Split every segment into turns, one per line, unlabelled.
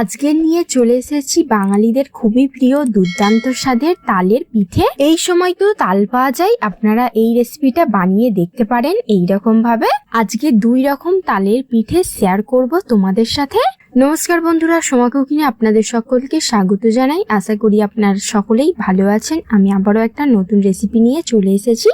আজকে নিয়ে চলে এসেছি বাঙালিদের খুবই প্রিয় দুর্দান্ত স্বাদের তালের পিঠে। এই সময় তো তাল পাওয়া যায়, আপনারা এই রেসিপিটা বানিয়ে দেখতে পারেন এই রকম ভাবে আজকে দুই রকম তালের পিঠে শেয়ার করব তোমাদের সাথে। নমস্কার বন্ধুরা, সোমা কুকিনে আপনাদের সকলকে স্বাগত জানাই। আশা করি আপনারা সকলেই ভালো আছেন। আমি আবারও একটা নতুন রেসিপি নিয়ে চলে এসেছি।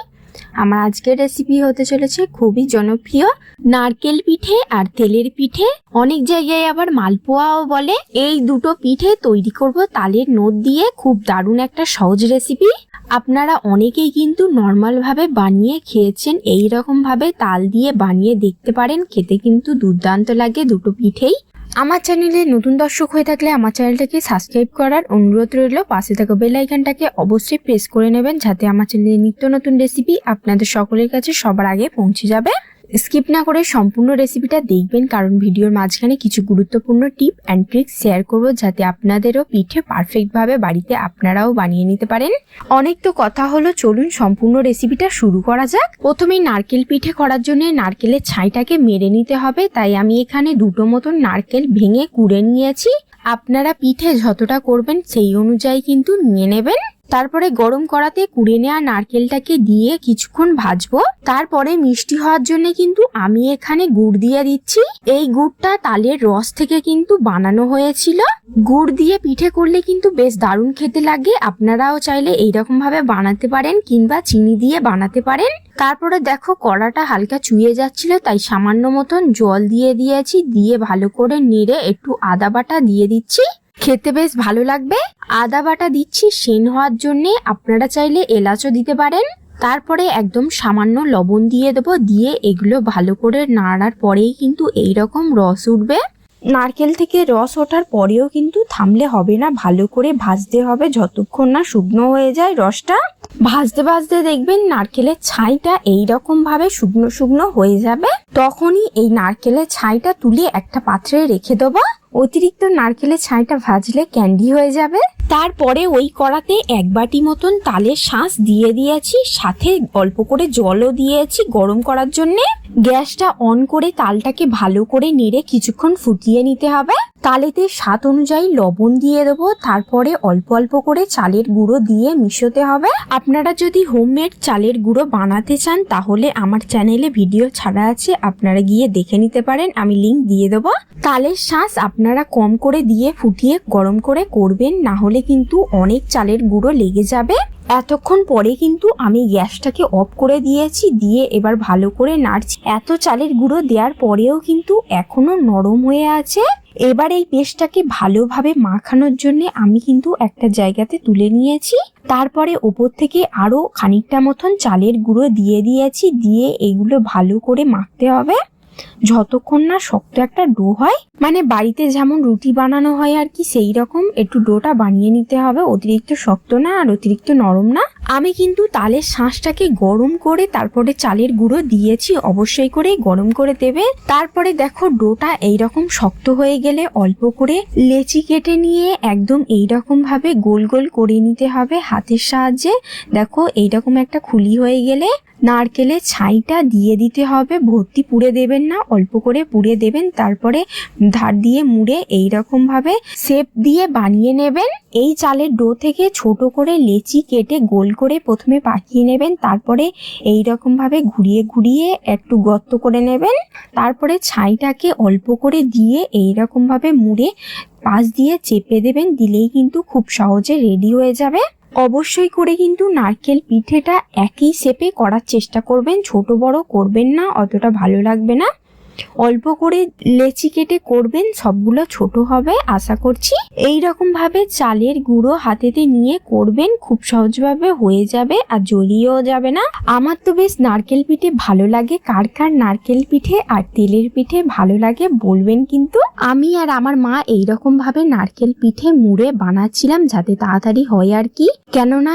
আমার আজকের রেসিপি হতে চলেছে খুবই জনপ্রিয়। নারকেল পিঠে আর তেলের পিঠে, অনেক জায়গায় আবার মালপোয়াও বলে। এই দুটো পিঠে তৈরি করব তালের নোট দিয়ে, খুব দারুণ একটা সহজ রেসিপি আপনারা অনেকেই কিন্তু নর্মাল ভাবে বানিয়ে খেয়েছেন এই রকম ভাবে তাল দিয়ে বানিয়ে দেখতে পারেন, খেতে কিন্তু দুর্দান্ত লাগে দুটো পিঠেই। আমার চ্যানেলে নতুন দর্শক হয়ে থাকলে আমার চ্যানেলটাকে সাবস্ক্রাইব করার অনুরোধ রইল। পাশে থাকা বেল আইকনটাকে অবশ্যই প্রেস করে নেবেন, যাতে আমার চ্যানেলে নিত্য নতুন রেসিপি আপনাদের সকলের কাছে সবার আগে পৌঁছে যাবে। স্কিপ না করে সম্পূর্ণ রেসিপিটা দেখবেন, কারণ ভিডিওর মাঝখানে কিছু গুরুত্বপূর্ণ টিপ অ্যান্ড ট্রিক্স শেয়ার করব যাতে আপনাদেরও পিঠে পারফেক্টভাবে বাড়িতে আপনারাও বানিয়ে নিতে পারেন। অনেক তো কথা হলো, চলুন সম্পূর্ণ রেসিপিটা শুরু করা যাক। প্রথমেই নারকেল পিঠে করার জন্য নারকেলের ছাইটাকে মেরে নিতে হবে, তাই আমি এখানে দুটো মতন নারকেল ভেঙে কুড়ে নিয়েছি। আপনারা পিঠে যতটা করবেন সেই অনুযায়ী কিন্তু নিয়ে নেবেন। তারপরে গরম করাতে কুড়ে নেওয়া নারকেলটাকে দিয়ে কিছুক্ষণ ভাজবো। তারপরে মিষ্টি হওয়ার জন্য কিন্তু আমি এখানে গুড় দিয়ে দিচ্ছি। এই গুড়টা তালের রস থেকে কিন্তু বানানো হয়েছিল। গুড় দিয়ে পিঠে করলে কিন্তু বেশ দারুণ খেতে লাগে। আপনারাও চাইলে এইরকম ভাবে বানাতে পারেন কিংবা চিনি দিয়ে বানাতে পারেন। তারপরে দেখো কড়াটা হালকা চুইয়ে যাচ্ছিল, তাই সামান্য মতন জল দিয়ে দিয়েছি। দিয়ে ভালো করে নেড়ে একটু আদা বাটা দিয়ে দিচ্ছি। খেতে বেশ ভালো লাগবে। আদা বাটা দিচ্ছি সেন হওয়ার জন্য। আপনারা চাইলে এলাচও দিতে পারেন। তারপরে একদম সামান্য লবণ দিয়ে দেবো। দিয়ে এগুলো ভালো করে নাড়ার পরেই কিন্তু এই রকম রস উঠবে। নারকেল থেকে রস ওঠার পরেও কিন্তু থামলে হবে না। ভালো করে ভাজতে হবে যতক্ষণ না শুকনো হয়ে যায় রসটা। ভাজতে ভাজতে দেখবেন নারকেলের ছাইটা এই রকম ভাবে শুকনো শুকনো হয়ে যাবে। তখনই এই নারকেলের ছাইটা তুলে একটা পাত্রে রেখে দেবো। অতিরিক্ত নারকেলের ছাইটা ভাজলে ক্যান্ডি হয়ে যাবে। তারপরে ওই কড়াতে এক বাটি মতন তালের শাঁস দিয়ে দিয়েছি, সাথে অল্প করে জলও দিয়েছি গরম করার জন্যে। গ্যাসটা অন করে তালটাকে ভালো করে নেড়ে কিছুক্ষণ ফুটিয়ে নিতে হবে। তালেতে স্বাদ অনুযায়ী লবণ দিয়ে দেবো, তারপরে অল্প অল্প করে চালের গুঁড়ো দিয়ে মিশোতে হবে। আপনারা যদি হোমমেড চালের গুঁড়ো বানাতে চান, তাহলে আমার চ্যানেলে ভিডিও ছাড়া আছে, আপনারা গিয়ে দেখে নিতে পারেন, আমি লিংক দিয়ে দেবো। তালের শাঁস আপনারা কম করে দিয়ে ফুটিয়ে গরম করে করবেন, না হলে কিন্তু অনেক চালের গুঁড়ো লেগে যাবে। এতক্ষণ পরে কিন্তু আমি গ্যাসটাকে অফ করে দিয়েছি, দিয়ে এবার ভালো করে নাড়ছি। এত চালের গুঁড়ো দেওয়ার পরেও কিন্তু এখনও নরম হয়ে আছে। এবার এই পেস্টটাকে ভালোভাবে মাখানোর জন্য আমি কিন্তু একটা জায়গাতে তুলে নিয়েছি। তারপরে ওপর থেকে আরও খানিকটা মতন চালের গুঁড়ো দিয়ে দিয়েছি, দিয়ে এগুলো ভালো করে মাখতে হবে। যতক্ষণ না শক্ত একটা ডো হয় মানে বাড়িতে যেমন রুটি বানানো হয় আর কি, সেই রকম একটু ডোটা বানিয়ে নিতে হবে। অতিরিক্ত শক্ত না আর অতিরিক্ত নরম না। আমি কিন্তু তালের শাঁসটাকে গরম করে তারপরে চালের গুঁড়ো দিয়েছি, অবশ্যই করে গরম করে দেবে। তারপরে দেখো ডোটা এইরকম শক্ত হয়ে গেলে অল্প করে লেচি কেটে নিয়ে একদম এইরকম ভাবে গোল গোল করে নিতে হবে হাতের সাহায্যে। দেখো এইরকম একটা খুলি হয়ে গেলে নারকেলের ছাইটা দিয়ে দিতে হবে। ভর্তি পুড়ে দেবেন না, অল্প করে পুড়ে দেবেন। তারপরে ধার দিয়ে মুড়ে এই রকম ভাবে শেপ দিয়ে বানিয়ে নেবেন। এই চালের ডো থেকে ছোট করে লেচি কেটে গোল করে প্রথমে পাকিয়ে নেবেন, তারপরে এই রকম ভাবে ঘুরিয়ে ঘুরিয়ে একটু গর্ত করে নেবেন, তারপরে ছাইটাকে অল্প করে দিয়ে এই রকম ভাবে মুড়ে পাশ দিয়ে চেপে দেবেন, দিলেই কিন্তু খুব সহজে রেডি হয়ে যাবে। অবশ্যই করে কিন্তু নারকেল পিঠেটা একই শেপে করার চেষ্টা করবেন, ছোট বড় করবেন না, অতটা ভালো লাগবে না। অল্প করে লেচি কেটে করবেন, সবগুলো ছোট হবে, আশা করছি। এই ভাবে চালের গুঁড়ো হাতেতে নিয়ে করবেন, খুব সহজভাবে হয়ে যাবে আর জড়িয়েও যাবে না। আমার তো বেশ নারকেল পিঠে ভালো লাগে। কার কার নারকেল পিঠে আর তেলের পিঠে ভালো লাগে বলবেন কিন্তু। আমি আর আমার মা এই ভাবে নারকেল পিঠে মুড়ে বানাচ্ছিলাম যাতে তাড়াতাড়ি হয় আর কি। কেননা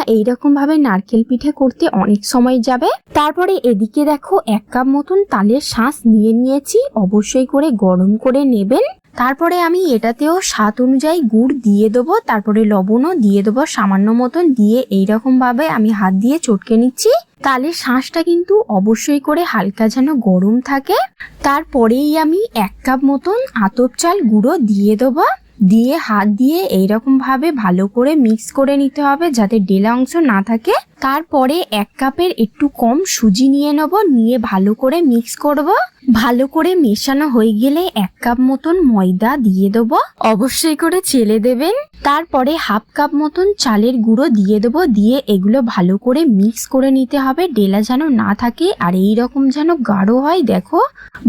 ভাবে নারকেল পিঠে করতে অনেক সময় যাবে। তারপরে এদিকে দেখো, এক কাপ মতন তালের শাঁস নিয়ে নিয়েছি। অবশ্যই করে গরম করে নেবেন। তারপরে আমি এটাতেও স্বাদ অনুযায়ী গুড় দিয়ে দেবো, তারপরে লবণও দিয়ে দেবো, সামান্য মতন দিয়ে এইরকম ভাবে আমি হাত দিয়ে চটকে নিচ্ছি। তালের শাঁসটা কিন্তু অবশ্যই করে হালকা যেন গরম থাকে। তারপরেই আমি এক কাপ মতন আতপ চাল গুঁড়ো দিয়ে দেবো। দিয়ে হাত দিয়ে এইরকম ভাবে ভালো করে মিক্স করে নিতে হবে যাতে ডেলা অংশ না থাকে। তারপরে এক কাপের একটু কম সুজি নিয়ে নেব, নিয়ে ভালো করে মিক্স করব। ভালো করে মেশানো হয়ে গেলে এক কাপ মতন ময়দা দিয়ে দেবো। অবশ্যই করে চেলে দেবেন। তারপরে হাফ কাপ মতন চালের গুঁড়ো দিয়ে দেবো। দিয়ে এগুলো ভালো করে মিক্স করে নিতে হবে। ডেলা যেন না থাকে আর এই রকম যেন গাঢ় হয়, দেখো।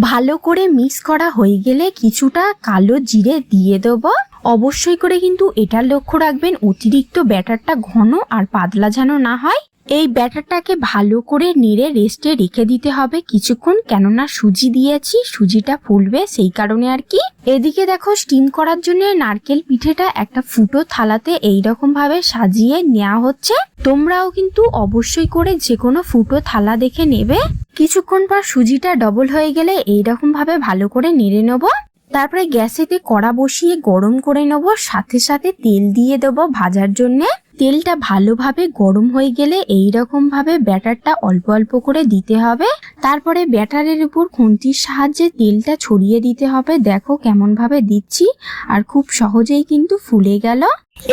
ভালো করে মিক্স করা হয়ে গেলে কিছুটা কালো জিরে দিয়ে দেবো। অবশ্যই করে কিন্তু এটার লক্ষ্য রাখবেন, অতিরিক্ত ব্যাটারটা ঘন আর পাতলা যেন না হয়। এই ব্যাটারটাকে ভালো করে নেড়ে, রেস্টে রেখে দিতে হবে কিছুক্ষণ, কেননা সুজি দিয়েছি, সুজিটা ফুলবে সেই কারণে আর কি। এদিকে দেখো স্টিম করার জন্য নারকেল পিঠেটা একটা ফুটো থালাতে এইরকম ভাবে সাজিয়ে নেওয়া হচ্ছে। তোমরাও কিন্তু অবশ্যই করে যে কোনো ফুটো থালা দেখে নেবে। কিছুক্ষণ পর সুজিটা ডবল হয়ে গেলে এইরকম ভাবে ভালো করে নেড়ে নেব। তারপরে গ্যাসেতে কড়া বসিয়ে গরম করে নেব, সাথে সাথে তেল দিয়ে দেবো ভাজার জন্য। তেলটা ভালোভাবে গরম হয়ে গেলে এই রকম ভাবে ব্যাটারটা অল্প অল্প করে দিতে হবে। তারপরে ব্যাটারের উপর খুন্তির সাহায্যে তেলটা ছড়িয়ে দিতে হবে। দেখো কেমন ভাবে দিচ্ছি আর খুব সহজেই কিন্তু ফুলে গেল।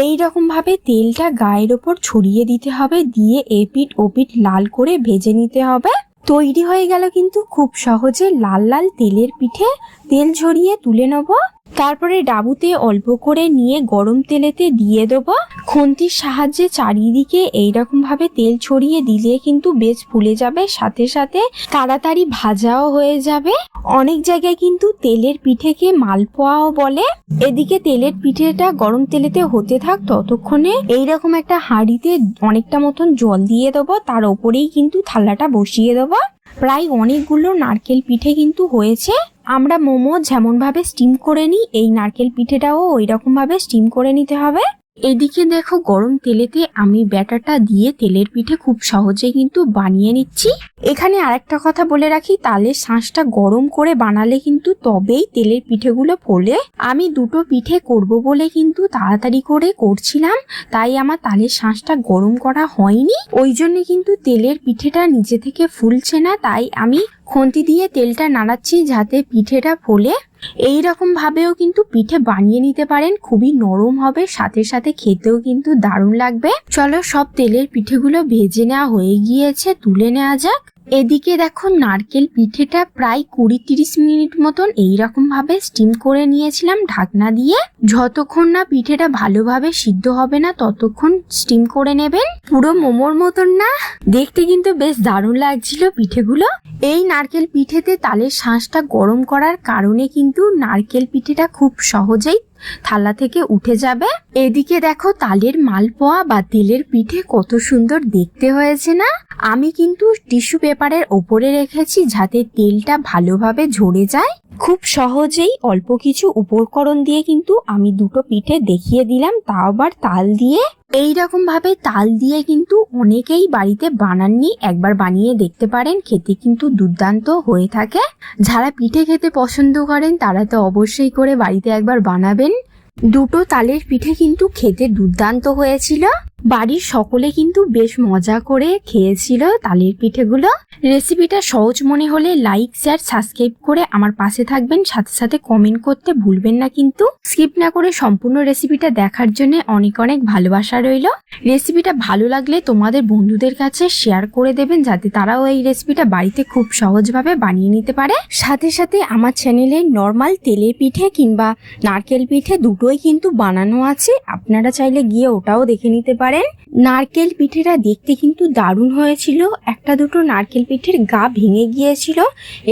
এই রকম ভাবে তেলটা গায়ের ওপর ছড়িয়ে দিতে হবে, দিয়ে এপিট ওপিট লাল করে ভেজে নিতে হবে। তৈরি হয়ে গেল কিন্তু খুব সহজে লাল লাল তেলের পিঠে তেল ঝরিয়ে তুলে নেব। তারপরে ডাবুতে অল্প করে নিয়ে গরম তেলেতে দিয়ে দেবো। খুন্তির সাহায্যে চারিদিকে এইরকম ভাবে তেল ছড়িয়ে দিলে কিন্তু বেশ ফুলে যাবে, সাথে সাথে তাড়াতাড়ি ভাজাও হয়ে যাবে। অনেক জায়গায় কিন্তু তেলের পিঠেকে মালপোয়াও বলে। এদিকে তেলের পিঠেটা গরম তেলেতে হতে থাক ততক্ষণে এইরকম একটা হাঁড়িতে অনেকটা মতন জল দিয়ে দেবো, তার ওপরেই কিন্তু থালাটা বসিয়ে দেবো। প্রায় অনেকগুলো নারকেল পিঠে কিন্তু হয়েছে। আমরা মোমো যেমনভাবে স্টিম করে নিই, এই নারকেল পিঠেটাও ওই রকমভাবে স্টিম করে নিতে হবে। এদিকে দেখো গরম তেলেতে আমি ব্যাটারটা দিয়ে তেলের পিঠে খুব সহজে কিন্তু বানিয়ে নিচ্ছি। এখানে আরেকটা কথা বলে রাখি তালের শাঁসটা গরম করে বানালে কিন্তু তবেই তেলের পিঠেগুলো ফোলে। আমি দুটো পিঠে করব বলে কিন্তু তাড়াতাড়ি করে করছিলাম, তাই আমার তালের শাঁসটা গরম করা হয়নি। ওই জন্য কিন্তু তেলের পিঠেটা নিচে থেকে ফুলছে না, তাই আমি খুন্তি দিয়ে তেলটা নাড়াচ্ছি যাতে পিঠেটা ফোলে। এই ভাবেও কিন্তু পিঠে বানিয়ে নিতে পারেন, খুবই নরম হবে, সাথে সাথে খেতেও কিন্তু দারুণ লাগবে। চলো সব তেলের পিঠেগুলো ভেজে নেওয়া হয়ে গিয়েছে, তুলে নেওয়া যাক। এদিকে দেখো নারকেল পিঠেটা প্রায় কুড়ি তিরিশ মিনিট মতন এইরকম ভাবে স্টিম করে নিয়েছিলাম ঢাকনা দিয়ে। যতক্ষণ না পিঠেটা ভালোভাবে সিদ্ধ হবে না, ততক্ষণ স্টিম করে নেবেন। পুরো মোমোর মতন না। দেখতে কিন্তু বেশ দারুণ লাগছিল পিঠেগুলো। এই নারকেল পিঠেতে তালের শাঁসটা গরম করার কারণে কিন্তু নারকেল পিঠেটা খুব সহজেই থালা থেকে উঠে যাবে। এদিকে দেখো তালের মালপোয়া বা তেলের পিঠে কত সুন্দর দেখতে হয়েছে না? আমি কিন্তু টিস্যু পেপারের ওপরে রেখেছি যাতে তেলটা ভালোভাবে ঝরে যায়। খুব সহজেই অল্প কিছু উপকরণ দিয়ে কিন্তু আমি দুটো পিঠে দেখিয়ে দিলাম, তাও আবার তাল দিয়ে। এই রকম ভাবে তাল দিয়ে কিন্তু অনেকেই বাড়িতে বানাননি, একবার বানিয়ে দেখতে পারেন, খেতে কিন্তু দুর্দান্ত হয়ে থাকে। যারা পিঠে খেতে পছন্দ করেন, তারা তো অবশ্যই করে বাড়িতে একবার বানাবেন। দুটো তালের পিঠে কিন্তু খেতে দুর্দান্ত হয়েছিল। বাড়ির সকলে কিন্তু বেশ মজা করে খেয়েছিল তালের পিঠেগুলো। রেসিপিটা সহজ মনে হলে লাইক শেয়ার সাবস্ক্রাইব করে আমার পাশে থাকবেন। সাথে সাথে কমেন্ট করতে ভুলবেন না কিন্তু। স্কিপ না করে সম্পূর্ণ রেসিপিটা দেখার জন্য অনেক অনেক ভালোবাসা রইল। রেসিপিটা ভালো লাগলে তোমাদের বন্ধুদের কাছে শেয়ার করে দেবেন যাতে তারাও এই রেসিপিটা বাড়িতে খুব সহজভাবে বানিয়ে নিতে পারে। সাথে সাথে আমার চ্যানেলে নর্মাল তেলের পিঠে কিংবা নারকেল পিঠে দুটোই কিন্তু বানানো আছে। আপনারা চাইলে গিয়ে ওটাও দেখে নিতে পারেন নারকেল পিঠেটা দেখতে কিন্তু দারুণ হয়েছিল। একটা দুটো নারকেল পিঠের গা ভেঙে গিয়েছিল।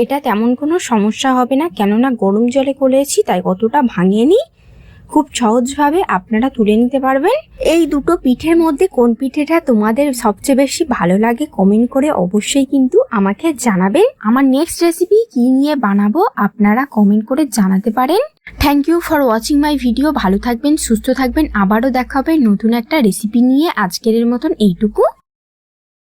এটা তেমন কোনো সমস্যা হবে না, কেননা গরম জলে করেছি তাই অতটা ভাঙেনি। খুব সহজভাবে আপনারা তুলে নিতে পারবেন। এই দুটো পিঠের মধ্যে কোন পিঠেটা তোমাদের সবচেয়ে বেশি ভালো লাগে কমেন্ট করে অবশ্যই কিন্তু আমাকে জানাবেন। আমার নেক্সট রেসিপি কি নিয়ে বানাবো আপনারা কমেন্ট করে জানাতে পারেন। Thank you for watching my video ভালো থাকবেন, সুস্থ থাকবেন। আবারও দেখা হবে নতুন একটা রেসিপি নিয়ে। আজকের মতন এইটুকু।